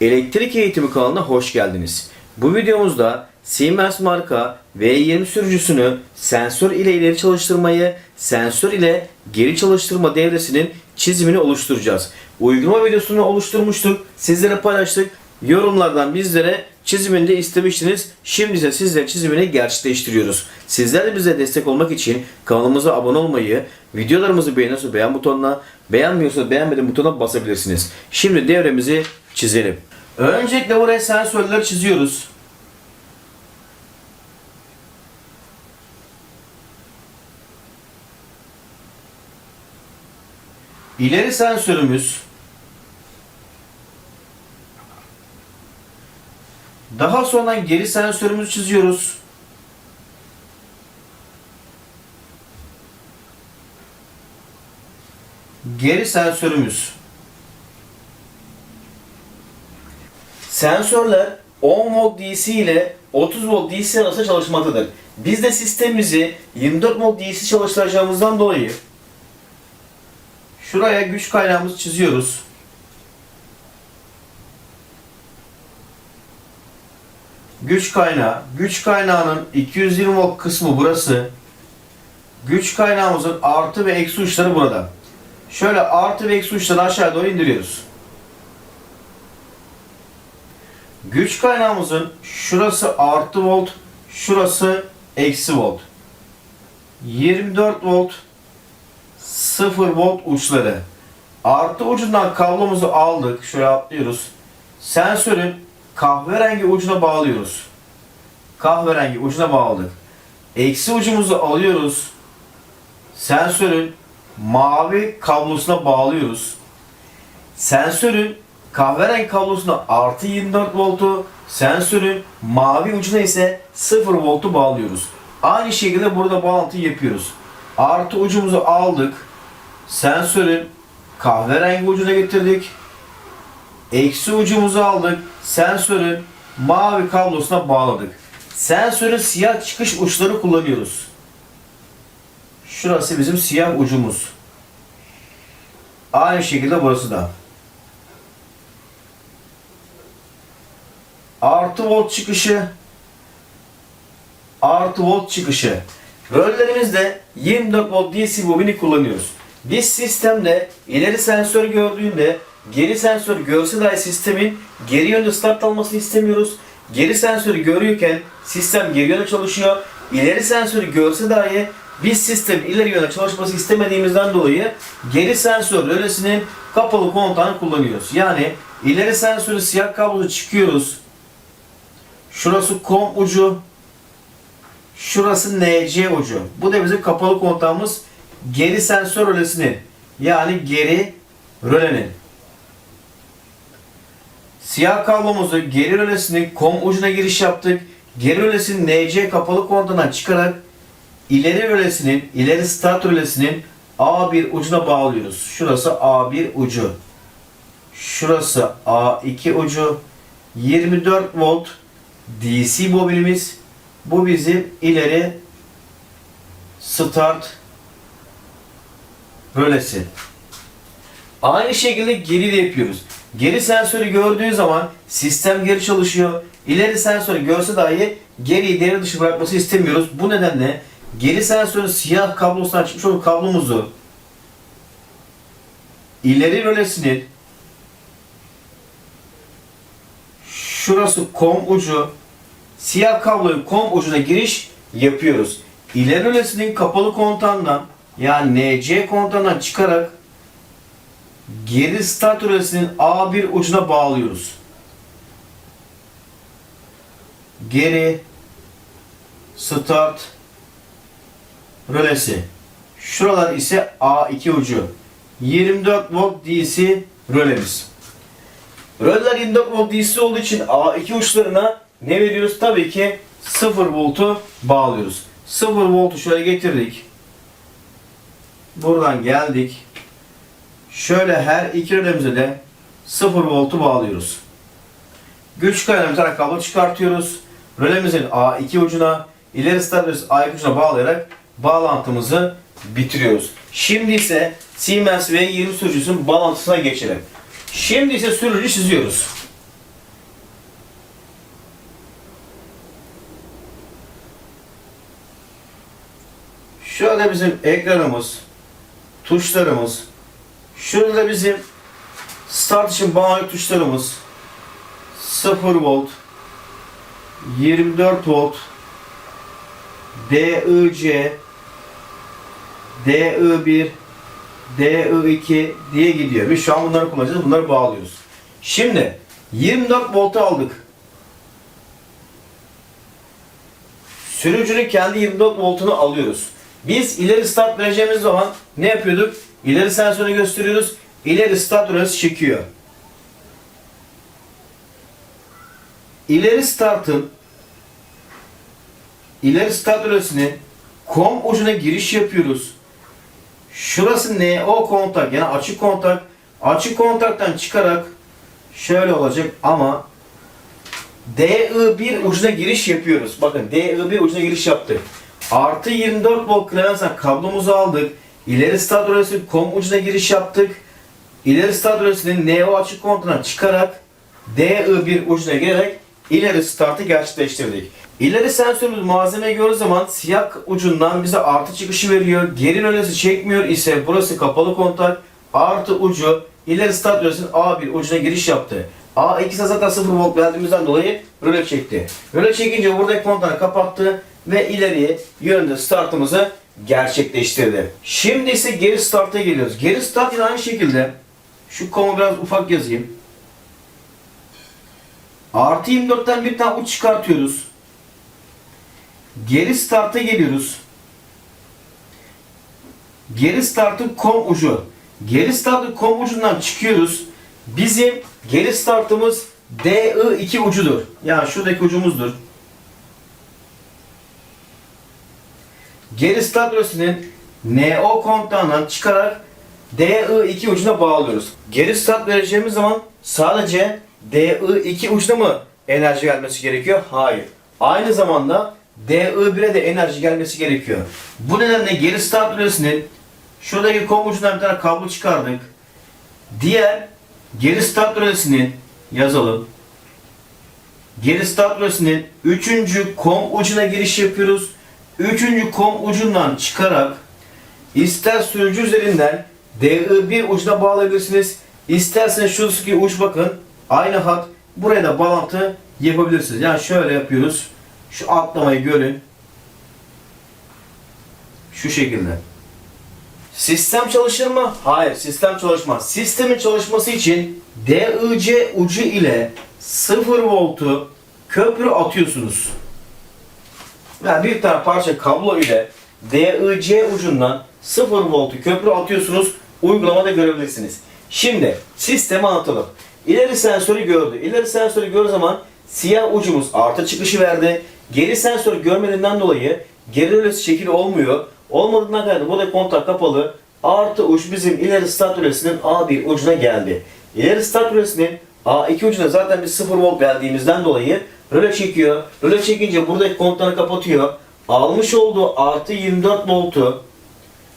Elektrik Eğitimi kanalına hoş geldiniz. Bu videomuzda Siemens marka V20 sürücüsünü sensör ile ileri çalıştırmayı, sensör ile geri çalıştırma devresinin çizimini oluşturacağız. Uygulama videosunu oluşturmuştuk, sizlere paylaştık. Yorumlardan bizlere çizimini de istemiştiniz. Şimdi ise sizlere çizimini gerçekleştiriyoruz. Sizler de bize destek olmak için kanalımıza abone olmayı, videolarımızı beğeniyorsa beğen butonuna, beğenmiyorsa beğenmedim butonuna basabilirsiniz. Şimdi devremizi çizelim. Öncelikle buraya sensörleri çiziyoruz. İleri sensörümüz Daha sonra geri sensörümüzü çiziyoruz. Geri sensörümüz. Sensörler 10 volt DC ile 30 volt DC arasında çalışmaktadır. Biz de sistemimizi 24 volt DC çalıştıracağımızdan dolayı şuraya güç kaynağımızı çiziyoruz. Güç kaynağı. Güç kaynağının 220 volt kısmı burası. Güç kaynağımızın artı ve eksi uçları burada. Şöyle artı ve eksi uçları aşağı doğru indiriyoruz. Güç kaynağımızın şurası artı volt, şurası eksi volt. 24 volt, 0 volt uçları. Artı ucundan kablomuzu aldık. Şöyle atlıyoruz. Sensörün kahverengi ucuna bağlıyoruz. Kahverengi ucuna bağladık. Eksi ucumuzu alıyoruz. Sensörün mavi kablosuna bağlıyoruz. Sensörün kahverengi kablosuna artı 24 voltu, sensörün mavi ucuna ise 0 voltu bağlıyoruz. Aynı şekilde burada bağlantı yapıyoruz. Artı ucumuzu aldık. Sensörün kahverengi ucuna getirdik. Eksi ucumuzu aldık. Sensörün mavi kablosuna bağladık. Sensörün siyah çıkış uçları kullanıyoruz. Şurası bizim siyah ucumuz. Aynı şekilde burası da. Artı volt çıkışı. Artı volt çıkışı. Rollerimizde 24 volt DC bobini kullanıyoruz. Biz sistemde ileri sensör gördüğünde geri sensör görse dahi sistemin geri yönde start almasını istemiyoruz. Geri sensörü görüyorken sistem geri yönde çalışıyor. İleri sensörü görse dahi biz sistem ileri yönde çalışması istemediğimizden dolayı geri sensör rölesinin kapalı kontağını kullanıyoruz. Yani ileri sensörü siyah kablosu çıkıyoruz. Şurası kom ucu. Şurası NC ucu. Bu da bizim kapalı kontağımız geri sensör rölesinin yani geri rölenin. Siyah kablomuzu geri rölesinin kom ucuna giriş yaptık. Geri rölesinin NC kapalı kontağından çıkarak ileri rölesinin, ileri start rölesinin A1 ucuna bağlıyoruz. Şurası A1 ucu. Şurası A2 ucu. 24 volt DC bobinimiz. Bu bizim ileri start rölesi. Aynı şekilde geri de yapıyoruz. Geri sensörü gördüğü zaman sistem geri çalışıyor. İleri sensörü görse dahi geriyi devre dışı bırakması istemiyoruz. Bu nedenle geri sensörün siyah kablosundan çıkmış olan kablomuzu ileri rölesinin şurası kom ucu siyah kabloyu kom ucuna giriş yapıyoruz. İleri rölesinin kapalı kontağından yani NC kontağından çıkarak geri start rölesinin A1 ucuna bağlıyoruz. Geri start rölesi. Şuralar ise A2 ucu. 24 volt DC rölemiz. Röller 24 volt DC olduğu için A2 uçlarına ne veriyoruz? Tabii ki 0 voltu bağlıyoruz. 0 voltu şöyle getirdik. Buradan geldik. Şöyle her iki rölemize de 0 voltu bağlıyoruz. Güç kaynağımız tane kablo çıkartıyoruz. Rölemizin A2 ucuna, ileri stabiliz A2 ucuna bağlayarak bağlantımızı bitiriyoruz. Şimdi ise Siemens V20 sürücüsünün bağlantısına geçelim. Şimdi ise sürücü çiziyoruz. Şurada bizim ekranımız, tuşlarımız. Şurada da bizim start için bağlı tuşlarımız. 0 volt, 24 volt, DIC, DI1, DI2 diye gidiyor. Biz şu an bunları kullanacağız. Bunları bağlıyoruz. Şimdi 24 voltu aldık. Sürücünün kendi 24 voltunu alıyoruz. Biz ileri start vereceğimiz zaman ne yapıyorduk? İleri sensörü gösteriyoruz. İleri start orası çekiyor. İleri startın ileri start rölesinin kom ucuna giriş yapıyoruz. Şurası NO kontak yani açık kontak. Açık kontaktan çıkarak şöyle olacak ama DI1 ucuna giriş yapıyoruz. Bakın DI1 ucuna giriş yaptık. Artı 24 volt kredensen kablomuzu aldık. İleri kom ucuna giriş yaptık. İleri start rölesinin NO açık kontağından çıkarak DI1 ucuna girerek ileri startı gerçekleştirdik. İleri sensörümüz malzeme gördüğü zaman siyah ucundan bize artı çıkışı veriyor. Geri rölesi çekmiyor ise burası kapalı kontak. Artı ucu ileri start rölesinin A1 ucuna giriş yaptı. A2 ise zaten 0 volt verdiğimizden dolayı röle çekti. Röle çekince buradaki kontağı kapattı ve ileriye yönde startımızı gerçekleştirdi. Şimdi ise geri starta geliyoruz. Geri start yine aynı şekilde şu komu biraz ufak yazayım. Artı 24'ten bir tane uç çıkartıyoruz. Geri starta geliyoruz. Geri startın kom ucu. Geri startın kom ucundan çıkıyoruz. Bizim geri startımız DI2 ucudur. Yani şuradaki ucumuzdur. Geri rölesinin NO kontağından çıkarak DI2 ucuna bağlıyoruz. Geri start vereceğimiz zaman sadece DI2 ucuna mı enerji gelmesi gerekiyor? Hayır. Aynı zamanda DI1'e de enerji gelmesi gerekiyor. Bu nedenle geri start rölesinin şuradaki kom ucundan bir tane kablo çıkardık. Diğer geri start rölesinin yazalım. Geri start rölesinin 3. kom ucuna giriş yapıyoruz. 3. kom ucundan çıkarak ister sürücü üzerinden DI1 ucuna bağlayabilirsiniz. İsterseniz şuradaki uç bakın aynı hat buraya da bağlantı yapabilirsiniz. Yani şöyle yapıyoruz. Şu atlamayı görün. Şu şekilde. Sistem çalışır mı? Hayır, sistem çalışmaz. Sistemin çalışması için DIC ucu ile 0 voltu köprü atıyorsunuz. Yani bir tane parça kablo ile DIC ucundan 0 voltu köprü atıyorsunuz. Uygulamada görebilirsiniz. Şimdi sistemi anlatalım. İleri sensörü gördü. İleri sensörü gördüğü zaman siyah ucumuz artı çıkışı verdi. Geri sensörü görmediğinden dolayı geri rölesi şekil olmuyor. Olmadığından kaynaklı burada kontak kapalı. Artı uç bizim ileri start rölesinin A1 ucuna geldi. İleri start rölesinin A2 ucuna zaten bir 0 volt verdiğimizden dolayı röle çekiyor. Röle çekince buradaki kontağını kapatıyor. Almış olduğu artı 24 voltu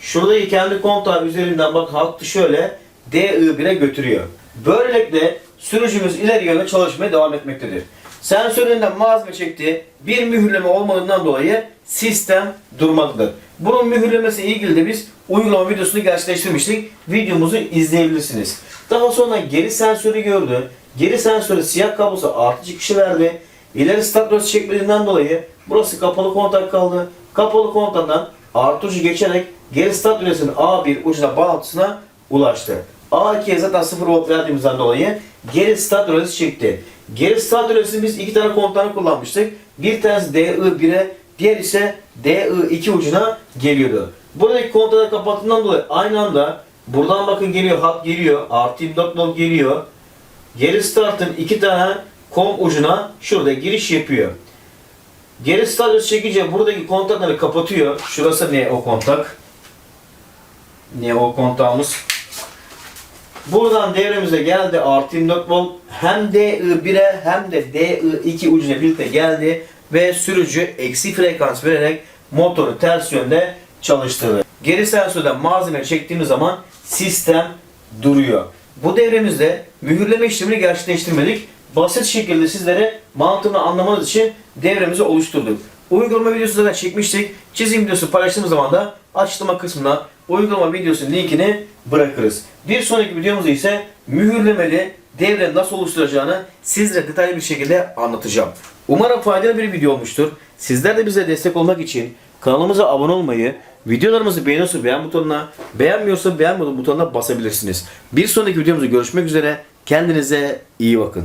şuradaki kendi kontağı üzerinden bak hattı şöyle DI1'e götürüyor. Böylelikle sürücümüz ileri yönde çalışmaya devam etmektedir. Sensöründen malzeme çekti. Bir mühürleme olmadığından dolayı sistem durmaktadır. Bunun mühürlemesi ilgili de biz uygulama videosunu gerçekleştirmiştik. Videomuzu izleyebilirsiniz. Daha sonra geri sensörü gördü. Geri sensörü siyah kablosu artı çıkışı verdi. İleri rölesi çekmediğinden dolayı burası kapalı kontak kaldı. Kapalı kontaktan artı ucu geçerek geri rölesinin A1 ucuna bağlantısına ulaştı. A2'ye zaten 0 volt verdiğimizden dolayı geri rölesi çekti. Geri rölesini biz iki tane kontağını kullanmıştık. Bir tanesi DI1'e, diğer ise DI2 ucuna geliyordu. Buradaki kontağı kapattığından dolayı aynı anda buradan bakın geliyor, hat geliyor, artı 24 volt geliyor. Geri startın iki tane kom ucuna şurada giriş yapıyor. Geri rölesi çekince buradaki kontakları kapatıyor. Şurası ne o kontak? Ne o kontağımız? Buradan devremize geldi artı 24 volt hem DI1'e hem de DI2 ucuna birlikte geldi ve sürücü eksi frekans vererek motoru ters yönde çalıştırdı. Geri sensörden malzeme çektiğimiz zaman sistem duruyor. Bu devremizde mühürleme işlemini gerçekleştirmedik. Basit şekilde sizlere mantığını anlamanız için devremizi oluşturduk. Uygulama videosu zaten çekmiştik. Çizim videosu paylaştığımız zaman da açıklama kısmına uygulama videosunun linkini bırakırız. Bir sonraki videomuzda ise mühürlemeli devre nasıl oluşturacağını sizlere detaylı bir şekilde anlatacağım. Umarım faydalı bir video olmuştur. Sizler de bize destek olmak için kanalımıza abone olmayı, videolarımızı beğeniyorsa beğen butonuna, beğenmiyorsa beğen butonuna basabilirsiniz. Bir sonraki videomuzda görüşmek üzere. Kendinize iyi bakın.